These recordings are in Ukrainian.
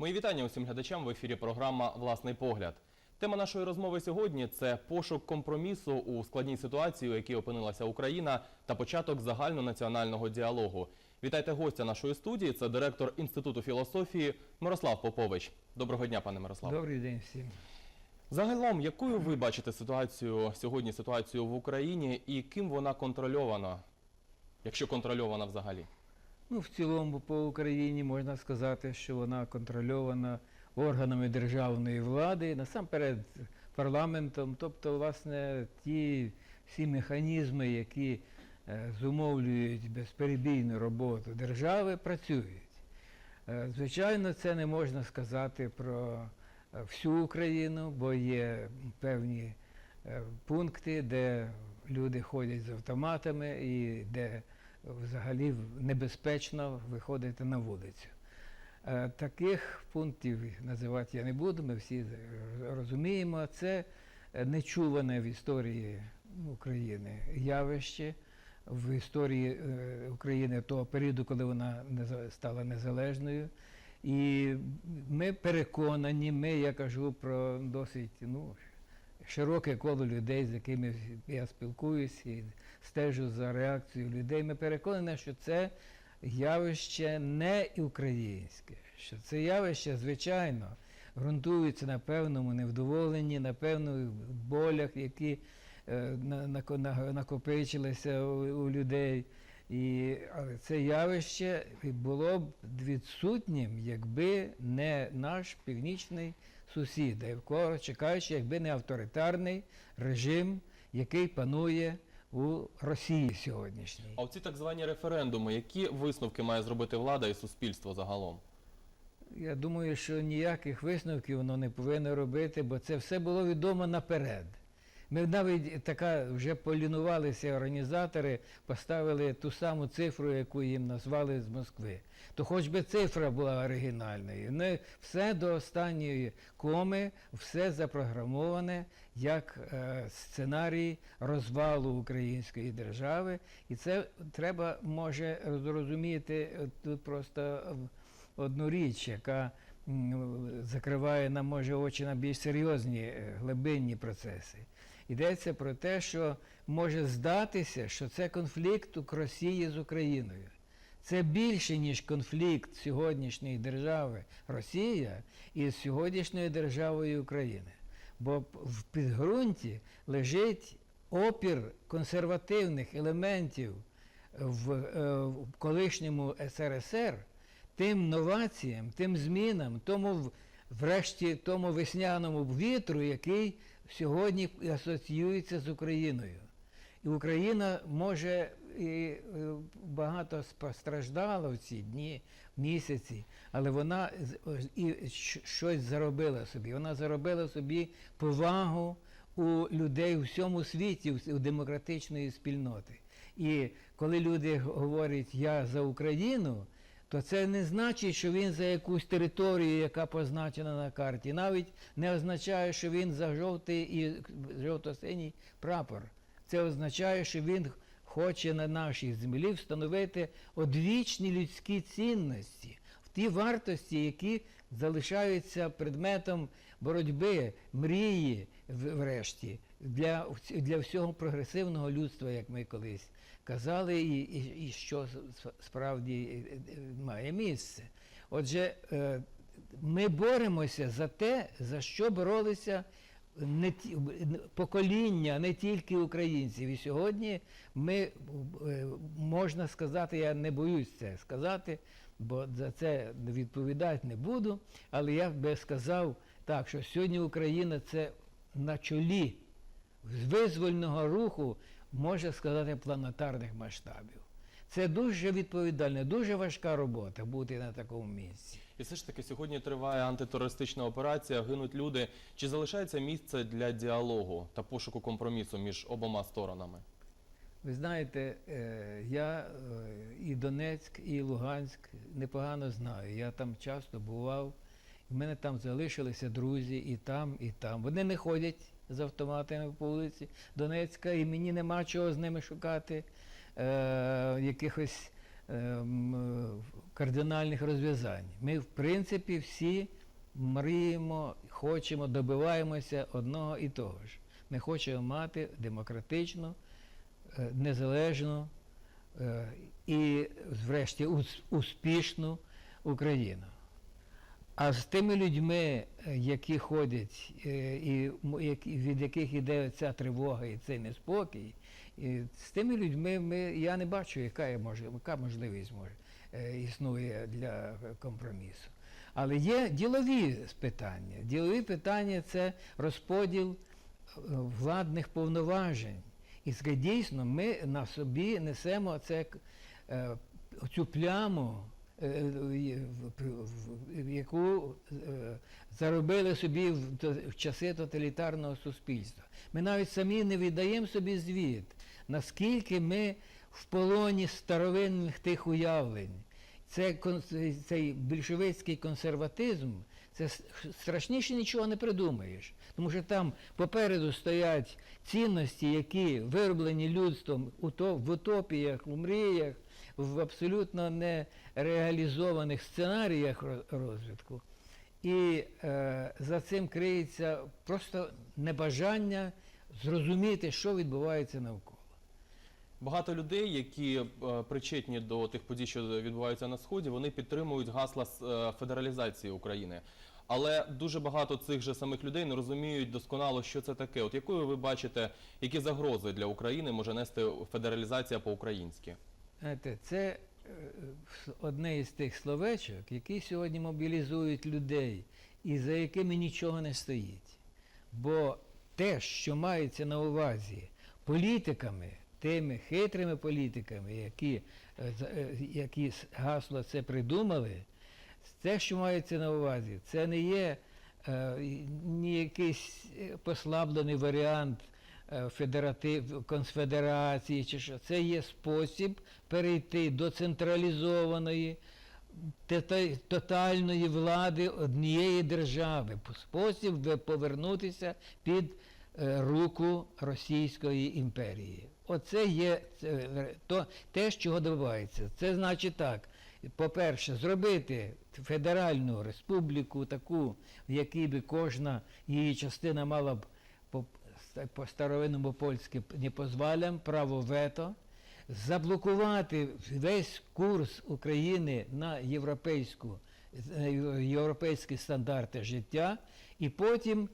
Мої вітання усім глядачам в ефірі програма Власний погляд. Тема нашої розмови сьогодні це пошук компромісу у складній ситуації, у якій опинилася Україна, та початок загальнонаціонального діалогу. Вітайте гостя нашої студії. Це директор інституту філософії Мирослав Попович. Доброго дня, пане Мирославе. Добрий день всім. Загалом, якою ви бачите ситуацію сьогодні, ситуацію в Україні, і ким вона контрольована, якщо контрольована взагалі? Ну, в цілому по Україні можна сказати, що вона контрольована органами державної влади, насамперед парламентом, тобто, власне, ті всі механізми, які е, зумовлюють безперебійну роботу держави, працюють. Е, Звичайно, це не можна сказати про е, всю Україну, бо є певні пункти, де люди ходять з автоматами і де взагалі небезпечно виходити на вулицю. Е, Таких пунктів називати я не буду, ми всі розуміємо. Це нечуване в історії України явище, в історії е, України того періоду, коли вона стала незалежною. І ми переконані, ми, я кажу про досить ну, широке коло людей, з якими я спілкуюсь і стежу за реакцією людей. Ми переконані, що це явище не українське, що це явище, звичайно, ґрунтується на певному невдоволенні, на певних болях, які е, на- нако- на- накопичилися у людей. І, але це явище було б відсутнім, якби не наш північний сусід, якого чекаючи, якби не авторитарний режим, який панує у Росії сьогоднішній. А оці так звані референдуми, які висновки має зробити влада і суспільство загалом? Я думаю, що ніяких висновків воно не повинно робити, бо це все було відомо наперед. Ми навіть така вже полінувалися організатори, поставили ту саму цифру, яку їм назвали з Москви. То хоч би цифра була оригінальною. Не все до останньої коми, все запрограмоване як е, сценарій розвалу української держави. І це треба може зрозуміти е, тут просто е, одну річ, яка закриває нам може очі на більш серйозні глибинні процеси. Йдеться про те, що може здатися, що це конфлікт Росії з Україною. Це більше, ніж конфлікт сьогоднішньої держави Росія із сьогоднішньою державою України. Бо в підґрунті лежить опір консервативних елементів в, е, в колишньому СРСР тим новаціям, тим змінам, тому врешті тому весняному вітру, який сьогодні асоціюється з Україною. І Україна може і е, багато постраждала в ці дні, місяці, але вона і щось заробила собі. Вона заробила собі повагу у людей у всьому світі, у демократичної спільноти. І коли люди говорять Я за Україну, то це не значить, що він за якусь територію, яка позначена на карті. Навіть не означає, що він за жовтий і жовто-синій прапор. Це означає, що він хоче на нашій землі встановити одвічні людські цінності, ті вартості, які залишаються предметом боротьби, мрії, врешті, для, для всього прогресивного людства, як ми колись казали, і, і, і що справді е, е, має місце. Отже, е, ми боремося за те, за що боролися не ті, покоління, не тільки українців. І сьогодні ми, можна сказати, я не боюсь це сказати, бо за це відповідати не буду. Але я би сказав так, що сьогодні Україна це на чолі визвольного руху, можна сказати, планетарних масштабів. Це дуже відповідальна, дуже важка робота бути на такому місці. І все ж таки сьогодні триває антитерористична операція, гинуть люди. Чи залишається місце для діалогу та пошуку компромісу між обома сторонами? Ви знаєте, е, я е, і Донецьк, і Луганськ непогано знаю. Я там часто бував. В мене там залишилися друзі і там, і там. Вони не ходять з автоматами по вулиці Донецька, і мені нема чого з ними шукати е, якихось ем, е, кардинальних розв'язань. Ми, в принципі, всі мріємо, хочемо, добиваємося одного і того ж. Ми хочемо мати демократичну, е, незалежну е, і, врешті, ус- успішну Україну. А з тими людьми, е, які ходять, е, і від яких іде ця тривога і цей неспокій, і з тими людьми ми, я не бачу, яка, є може, яка можливість може, е, існує для компромісу. Але є ділові питання. Ділові питання це розподіл владних повноважень. І це дійсно ми на собі несемо це, цю пляму, яку е, заробили собі в, часи тоталітарного суспільства. Ми навіть самі не віддаємо собі звіт, наскільки ми в полоні старовинних тих уявлень. Це, цей більшовицький консерватизм, це страшніше нічого не придумаєш. Тому що там попереду стоять цінності, які вироблені людством в утопіях, у мріях, в абсолютно нереалізованих сценаріях розвитку. І е, за цим криється просто небажання зрозуміти, що відбувається навколо. Багато людей, які е, причетні до тих подій, що відбуваються на сході, вони підтримують гасла с- е, федералізації України. Але дуже багато цих же самих людей не розуміють досконало, що це таке. От якою ви бачите, які загрози для України може нести федералізація по-українськи? Знаєте, це е, одне із тих словечок, які сьогодні мобілізують людей і за якими нічого не стоїть. Бо те, що мається на увазі політиками, тими хитрими політиками, які, е, е, які гасло це придумали, те, що мається на увазі, це не є е, ні якийсь послаблений варіант федератив, конфедерації чи що. Це є спосіб перейти до централізованої, тотальної влади однієї держави, спосіб повернутися під е, руку Російської імперії. Оце є е, то, те, чого добивається. Це значить так. По-перше, зробити федеральну республіку таку, в якій би кожна її частина мала б по, старовинному польськи не позволям, право вето, заблокувати весь курс України на європейську, е, європейські стандарти життя, і потім,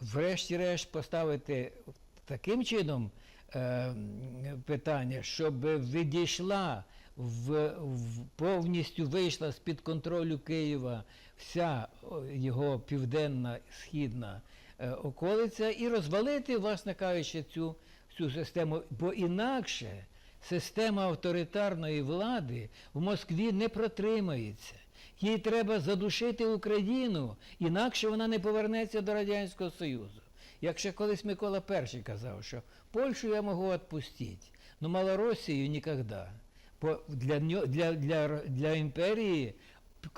врешті-решт, поставити таким чином е, питання, щоб відійшла в, в повністю вийшла з-під контролю Києва вся його південна східна околиця і розвалити, власне кажучи, цю, цю систему. Бо інакше система авторитарної влади в Москві не протримається. Їй треба задушити Україну, інакше вона не повернеться до Радянського Союзу. Як ще колись Микола І казав, що Польщу я можу відпустити, але Малоросію ніколи. Бо для, для, для, для імперії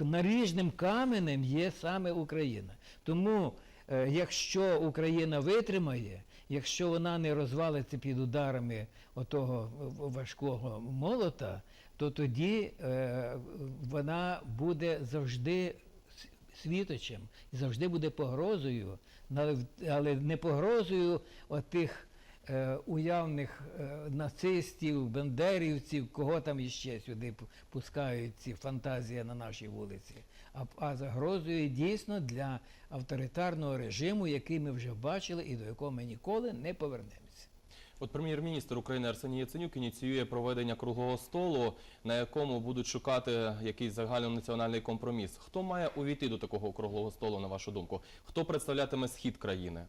наріжним каменем є саме Україна. Тому, е, якщо Україна витримає, якщо вона не розвалиться під ударами отого важкого молота, то тоді е, вона буде завжди світочем і завжди буде погрозою, але, не погрозою отих е, уявних е, нацистів, бендерівців, кого там іще сюди пускають ці фантазії на нашій вулиці, а, загрозою дійсно для авторитарного режиму, який ми вже бачили і до якого ми ніколи не повернемося. От прем'єр-міністр України Арсеній Яценюк ініціює проведення круглого столу, на якому будуть шукати якийсь загальнонаціональний компроміс. Хто має увійти до такого круглого столу, на вашу думку? Хто представлятиме схід країни?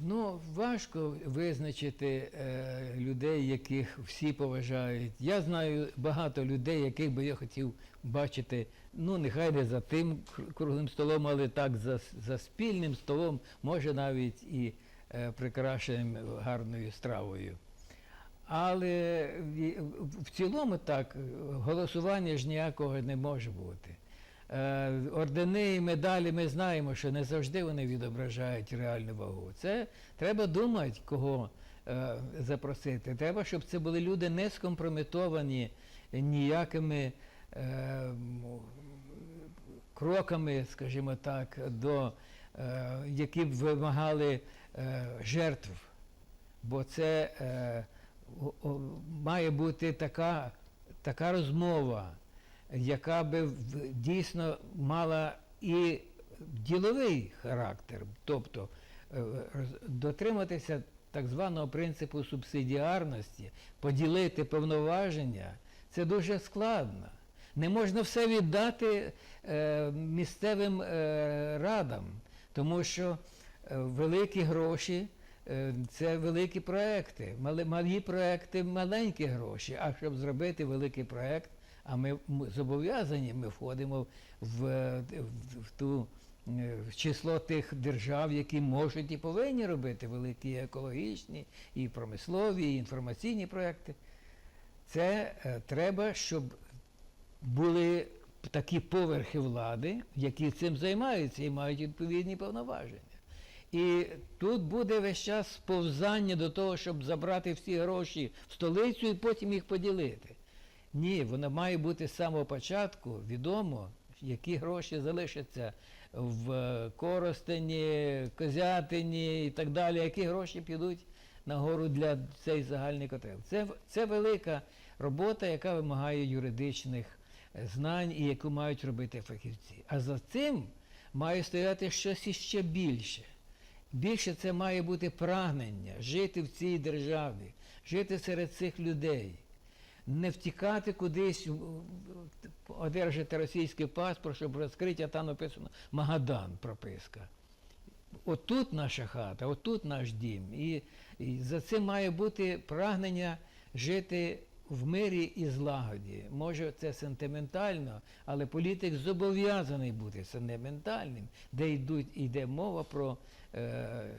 Ну, важко визначити е, людей, яких всі поважають. Я знаю багато людей, яких би я хотів бачити, ну, нехай не за тим круглим столом, але так за, за спільним столом, може навіть і е, прикрашеним гарною стравою. Але в, цілому так, голосування ж ніякого не може бути. Е, Ордени і медалі ми знаємо, що не завжди вони відображають реальну вагу. Це треба думати, кого е, запросити. Треба, щоб це були люди не скомпрометовані ніякими е, кроками, скажімо так, до, е, які б вимагали жертв. Бо це має бути така, така розмова, яка би дійсно мала і діловий характер, тобто е, дотриматися так званого принципу субсидіарності, поділити повноваження, це дуже складно. Не можна все віддати е, місцевим е, радам, тому що великі гроші це великі проекти. Малі проекти маленькі гроші. А щоб зробити великий проект, а ми зобов'язані, ми входимо в, в, в ту е, в число тих держав, які можуть і повинні робити великі екологічні, і промислові, і інформаційні проекти. Це е, треба, щоб були такі поверхи влади, які цим займаються і мають відповідні повноваження. І тут буде весь час сповзання до того, щоб забрати всі гроші в столицю і потім їх поділити. Ні, воно має бути з самого початку відомо, які гроші залишаться в е, Коростені, Козятині і так далі, які гроші підуть нагору для цей загальний котел. Це, це велика робота, яка вимагає юридичних е, знань і яку мають робити фахівці. А за цим має стояти щось іще більше. Більше це має бути прагнення жити в цій державі, жити серед цих людей, не втікати кудись, одержати російський паспорт, щоб розкрити, а там написано Магадан прописка. Отут наша хата, отут наш дім. І, і за цим має бути прагнення жити в мирі і злагоді. Може, це сентиментально, але політик зобов'язаний бути сентиментальним, де йдуть, йде мова про е,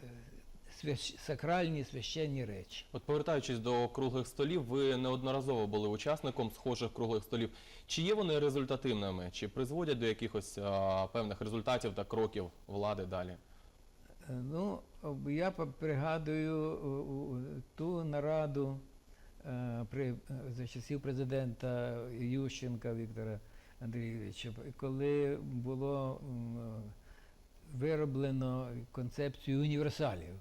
свящ- сакральні священні речі. От повертаючись до круглих столів, ви неодноразово були учасником схожих круглих столів. Чи є вони результативними? Чи призводять до якихось а, певних результатів та кроків влади далі? Е, Ну, я пригадую у- ту нараду е, при, е, за часів президента Ющенка Віктора Андрійовича, коли було вироблено концепцію універсалів.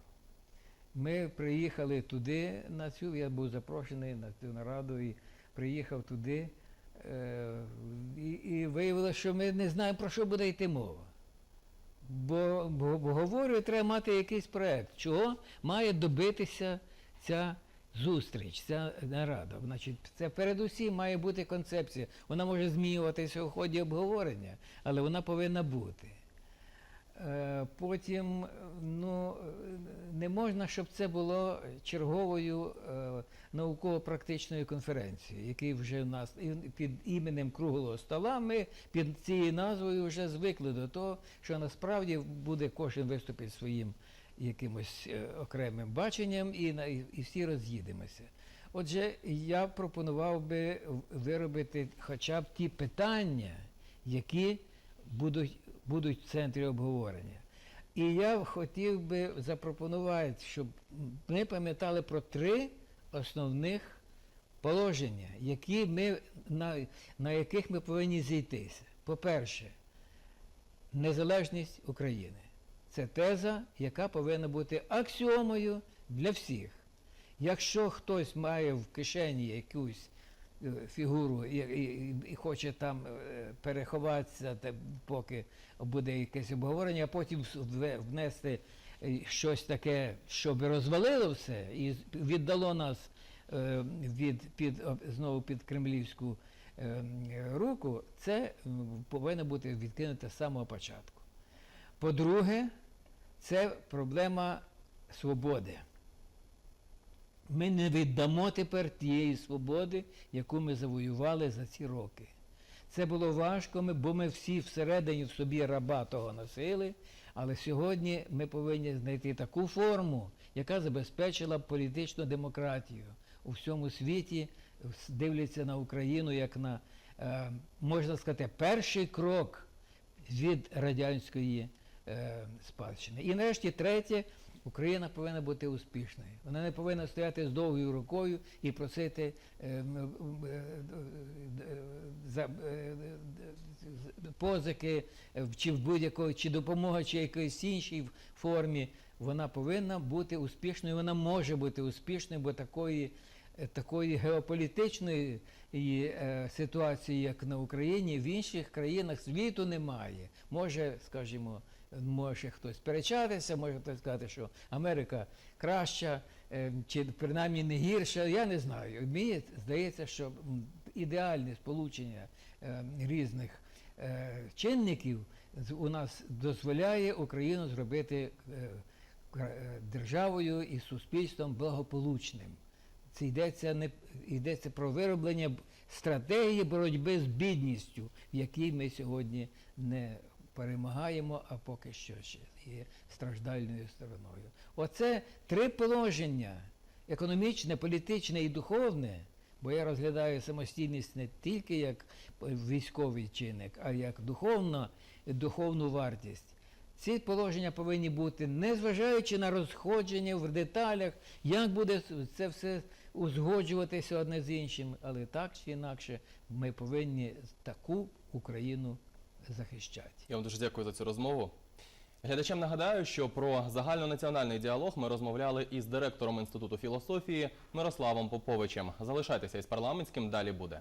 Ми приїхали туди на цю, я був запрошений на цю нараду і приїхав туди. е, І, і виявилося, що ми не знаємо, про що буде йти мова. Бо, бо, бо говорю, треба мати якийсь проект. Чого має добитися ця зустріч, ця нарада? Значить, це передусім має бути концепція. Вона може змінюватися у ході обговорення, але вона повинна бути. Е, Потім ну, е, не можна, щоб це було черговою е, науково-практичною конференцією, який вже в нас під іменем круглого стола. Ми під цією назвою вже звикли до того, що насправді буде кожен виступить своїм якимось окремим баченням і, на- і всі роз'їдемося. Отже, я пропонував би виробити хоча б ті питання, які будуть, будуть в центрі обговорення. І я хотів би запропонувати, щоб ми пам'ятали про три основних положення, які ми, на, на яких ми повинні зійтися. По-перше, незалежність України. Це теза, яка повинна бути аксіомою для всіх. Якщо хтось має в кишені якусь фігуру і, і, і хоче там е, переховатися, поки буде якесь обговорення, а потім внести е, щось таке, щоб розвалило все і віддало нас е, від, під, знову під кремлівську е, руку, це повинно бути відкинуте з самого початку. По-друге, це проблема свободи. Ми не віддамо тепер тієї свободи, яку ми завоювали за ці роки. Це було важко, бо ми всі всередині в собі раба того носили, але сьогодні ми повинні знайти таку форму, яка забезпечила політичну демократію. У всьому світі дивляться на Україну як на, е, можна сказати, перший крок від радянської е, спадщини. І нарешті третє, Україна повинна бути успішною. Вона не повинна стояти з довгою рукою і просити е, е, е, позики чи в будь-якої чи допомога, чи якоїсь іншій формі. Вона повинна бути успішною. Вона може бути успішною, бо такої, такої геополітичної ситуації, як на Україні, в інших країнах світу немає. Може, скажімо, може хтось сперечатися, може хтось сказати, що Америка краща, е, чи принаймні не гірша. Я не знаю. Мені здається, що ідеальне сполучення е, різних е, чинників у нас дозволяє Україну зробити державою і суспільством благополучним. Це йдеться не йдеться про вироблення стратегії боротьби з бідністю, в якій ми сьогодні не перемагаємо, а поки що ще є страждальною стороною. Оце три положення: економічне, політичне і духовне. Бо я розглядаю самостійність не тільки як військовий чинник, а як духовна, духовну вартість. Ці положення повинні бути, незважаючи на розходження в деталях, як буде це все узгоджуватися одне з іншим, але так чи інакше ми повинні таку Україну захищати. Я вам дуже дякую за цю розмову. Глядачам нагадаю, що про загальнонаціональний діалог ми розмовляли із директором Інституту філософії Мирославом Поповичем. Залишайтеся із парламентським, далі буде.